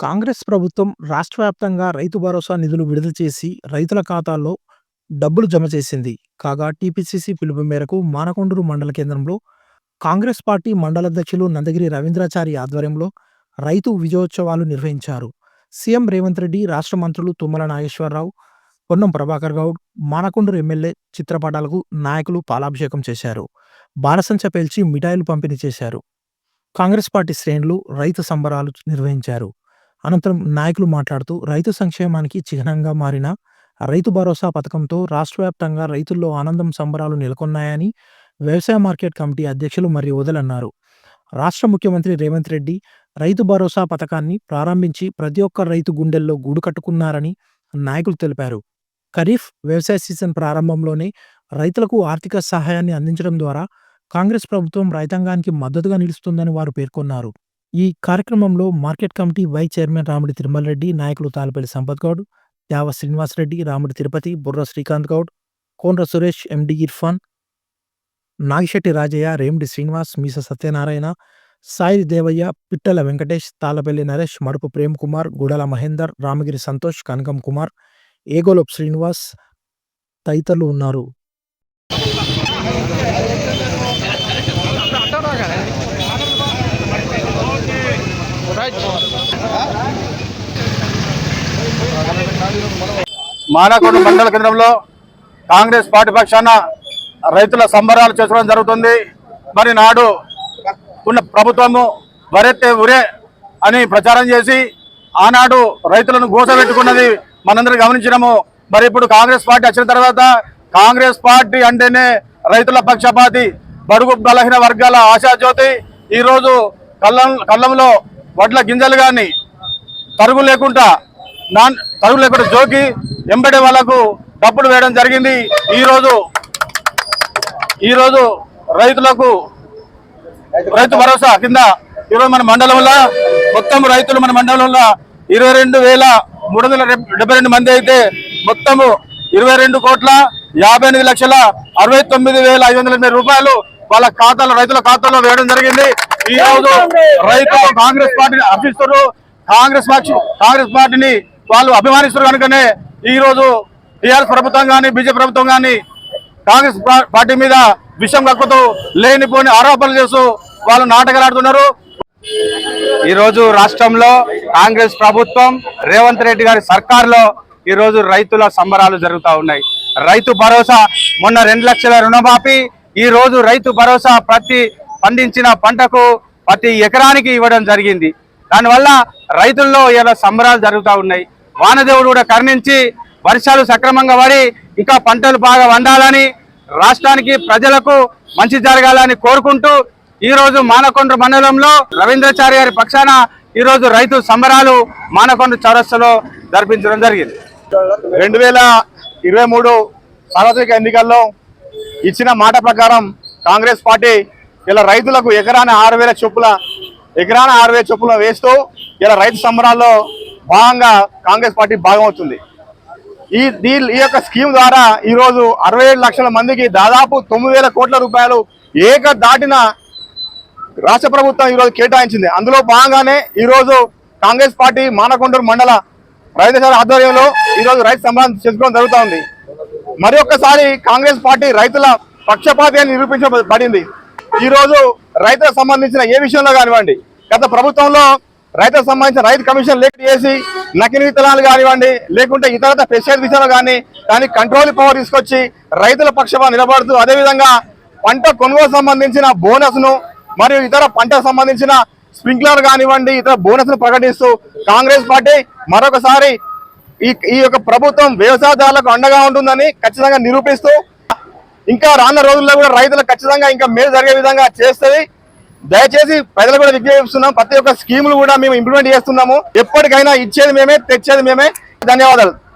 కాంగ్రెస్ ప్రభుత్వం రాష్ట్ర వ్యాప్తంగా రైతు భరోసా నిధులు విడుదల చేసి రైతుల ఖాతాల్లో డబ్బులు జమ చేసింది. కాగా టీపీసీసీ పిలుపు మేరకు మానకొండూరు మండల కేంద్రంలో కాంగ్రెస్ పార్టీ మండలాధ్యక్షులు నందగిరి రవీంద్రాచారి ఆధ్వర్యంలో రైతు విజయోత్సవాలు నిర్వహించారు. సీఎం రేవంత్ రెడ్డి, రాష్ట్ర మంత్రులు తుమ్మల నాగేశ్వరరావు, పొన్నం ప్రభాకర్ గౌడ్, మానకొండూరు ఎమ్మెల్యే చిత్రపటాలకు నాయకులు పాలాభిషేకం చేశారు. బాణసంచ పేల్చి మిఠాయిలు పంపిణీ చేశారు. కాంగ్రెస్ పార్టీ శ్రేణులు రైతు సంబరాలు నిర్వహించారు. అనంతరం నాయకులు మాట్లాడుతూ రైతు సంక్షేమానికి చిహ్నంగా మారిన రైతు భరోసా పథకంతో రాష్ట్ర వ్యాప్తంగా రైతుల్లో ఆనందం సంబరాలు నెలకొన్నాయని వ్యవసాయ మార్కెట్ కమిటీ అధ్యక్షులు మరియు వదలన్నారు. రాష్ట్ర ముఖ్యమంత్రి రేవంత్ రెడ్డి రైతు భరోసా పథకాన్ని ప్రారంభించి ప్రతి ఒక్క రైతు గుండెల్లో గూడు కట్టుకున్నారని నాయకులు తెలిపారు. ఖరీఫ్ వ్యవసాయ సీజన్ ప్రారంభంలోనే రైతులకు ఆర్థిక సహాయాన్ని అందించడం ద్వారా కాంగ్రెస్ ప్రభుత్వం రైతాంగానికి మద్దతుగా నిలుస్తుందని వారు పేర్కొన్నారు. ఈ కార్యక్రమంలో మార్కెట్ కమిటీ వైస్ చైర్మన్ రాముడి తిరుమల రెడ్డి, నాయకులు తాలపల్లి సంపత్ గౌడ్, ద్యావ శ్రీనివాసరెడ్డి, రాముడి తిరుపతి, బుర్ర శ్రీకాంత్ గౌడ్, కోండ్ర సురేష్, ఎండి ఇర్ఫాన్, నాగిశెట్టి రాజయ్య, రేమిడి శ్రీనివాస్, మీస సత్యనారాయణ, సాయి దేవయ్య, పిట్టల వెంకటేష్, తాళపల్లి నరేష్, మడుపు ప్రేమ్ కుమార్, గుడల మహేందర్, రామగిరి సంతోష్, కనకం కుమార్, ఏగోలోప్ శ్రీనివాస్ తదితరులు ఉన్నారు. మానకొండ మండల కేంద్రంలో కాంగ్రెస్ పార్టీ పక్షాన రైతుల సంబరాలు చేసుకోవడం జరుగుతుంది. మరి నాడు ఉన్న ప్రభుత్వము వరెత్తే ఉరే అని ప్రచారం చేసి ఆనాడు రైతులను గోసబెట్టుకున్నది మనందరూ గమనించినాము. మరి ఇప్పుడు కాంగ్రెస్ పార్టీ వచ్చిన తర్వాత కాంగ్రెస్ పార్టీ అంటేనే రైతుల పక్షపాతి బడుగు బలహీన వర్గాల ఆశాజ్యోతి. ఈరోజు కళ్ళం కళ్ళంలో వడ్ల గింజలు కానీ తరుగు లేకుండా నాన్ తరుగు లేకుండా జోకి ఎంబడే వాళ్ళకు డబ్బులు వేయడం జరిగింది. ఈరోజు ఈరోజు రైతులకు రైతు భరోసా కింద ఈరోజు మన మండలంలో మొత్తం రైతులు మన మండలంలో ఇరవై రెండు వేల మూడు వందల డెబ్బై రెండు మంది అయితే మొత్తము ఇరవై రెండు కోట్ల యాభై ఎనిమిది లక్షల అరవై తొమ్మిది వేల ఐదు వందల ఎనిమిది రూపాయలు వాళ్ళ ఖాతాలో రైతుల ఖాతాలో వేయడం జరిగింది. ఈ రోజు రైతులు కాంగ్రెస్ పార్టీని అర్పిస్తారు కాంగ్రెస్ పార్టీ కాంగ్రెస్ పార్టీని వాళ్ళు అభిమానిస్తారు కనుకనే ఈరోజు టీఆర్ఎస్ ప్రభుత్వం కానీ బీజేపీ ప్రభుత్వం కానీ కాంగ్రెస్ పార్టీ మీద విషం కక్కుతూ లేనిపోని ఆరోపణలు చేస్తూ వాళ్ళు నాటకాలాడుతున్నారు. ఈరోజు ఈ రోజు రాష్ట్రంలో కాంగ్రెస్ ప్రభుత్వం రేవంత్ రెడ్డి గారి సర్కార్లో ఈరోజు రైతుల సంబరాలు జరుగుతూ ఉన్నాయి. రైతు భరోసా మొన్న రెండు లక్షల రుణమాఫీ ఈరోజు రైతు భరోసా ప్రతి పండించిన పంటకు ప్రతి ఎకరానికి ఇవ్వడం జరిగింది. దానివల్ల రైతుల్లో ఇలా సంబరాలు జరుగుతూ ఉన్నాయి. వానదేవుడు కూడా కరుణించి వర్షాలు సక్రమంగా పడి ఇంకా పంటలు బాగా వండాలని రాష్ట్రానికి ప్రజలకు మంచి జరగాలని కోరుకుంటూ ఈరోజు మానకొండ్ర మానకొండ మండలంలో రవీంద్రచారి గారి పక్షాన ఈ రోజు రైతు సంబరాలు మానకొండ చౌరస్సులో జరిపించడం జరిగింది. రెండు వేల ఇరవై మూడు సార్వత్రిక ఎన్నికల్లో ఇచ్చిన మాట ప్రకారం కాంగ్రెస్ పార్టీ ఇలా రైతులకు ఎకరాన ఆరు వేల చొప్పుల ఎకరాన ఆరు వేల చొప్పుల వేస్తూ ఇలా రైతు సంబరాల్లో భాగంగా కాంగ్రెస్ పార్టీ భాగం అవుతుంది. ఈ దీ ఈ యొక్క స్కీమ్ ద్వారా ఈరోజు అరవై ఏడు లక్షల మందికి దాదాపు తొమ్మిది వేల కోట్ల రూపాయలు ఏక దాటిన రాష్ట్ర ప్రభుత్వం ఈరోజు కేటాయించింది. అందులో భాగంగానే ఈరోజు కాంగ్రెస్ పార్టీ మానకొండూరు మండల రైతుశాల ఆధ్వర్యంలో ఈరోజు రైతు సంబంధం చేసుకోవడం జరుగుతూ ఉంది మరి ఒక్కసారి కాంగ్రెస్ పార్టీ రైతుల పక్షపాతి అని నిరూపించబడింది. ఈరోజు రైతులకు సంబంధించిన ఏ విషయంలో కానివ్వండి గత ప్రభుత్వంలో రైతులకు సంబంధించిన రైతు కమిషన్ లేట్ చేసి నకిలీ విత్తనాలు కానివ్వండి లేకుంటే ఇతర పెస్టిసైడ్ విషయంలో కానీ దానికి కంట్రోల్ పవర్ తీసుకొచ్చి రైతుల పక్షపాత నిలబడుతూ అదేవిధంగా పంట కొనుగోలు సంబంధించిన బోనస్ను మరియు ఇతర పంటకు సంబంధించిన స్ప్రింక్లర్ కానివ్వండి ఇతర బోనస్ను ప్రకటిస్తూ కాంగ్రెస్ పార్టీ మరొకసారి ఈ ఈ యొక్క ప్రభుత్వం వ్యవసాయదారులకు అండగా ఉంటుందని ఖచ్చితంగా నిరూపిస్తూ ఇంకా రానున్న రోజుల్లో కూడా రైతులకు ఖచ్చితంగా ఇంకా మేలు జరిగే విధంగా చేస్తుంది. దయచేసి ప్రజలు కూడా విజ్ఞప్తిస్తున్నాం ప్రతి ఒక్క స్కీములు కూడా మేము ఇంప్లిమెంట్ చేస్తున్నాము. ఎప్పటికైనా ఇచ్చేది మేమే తెచ్చేది మేమే. ధన్యవాదాలు.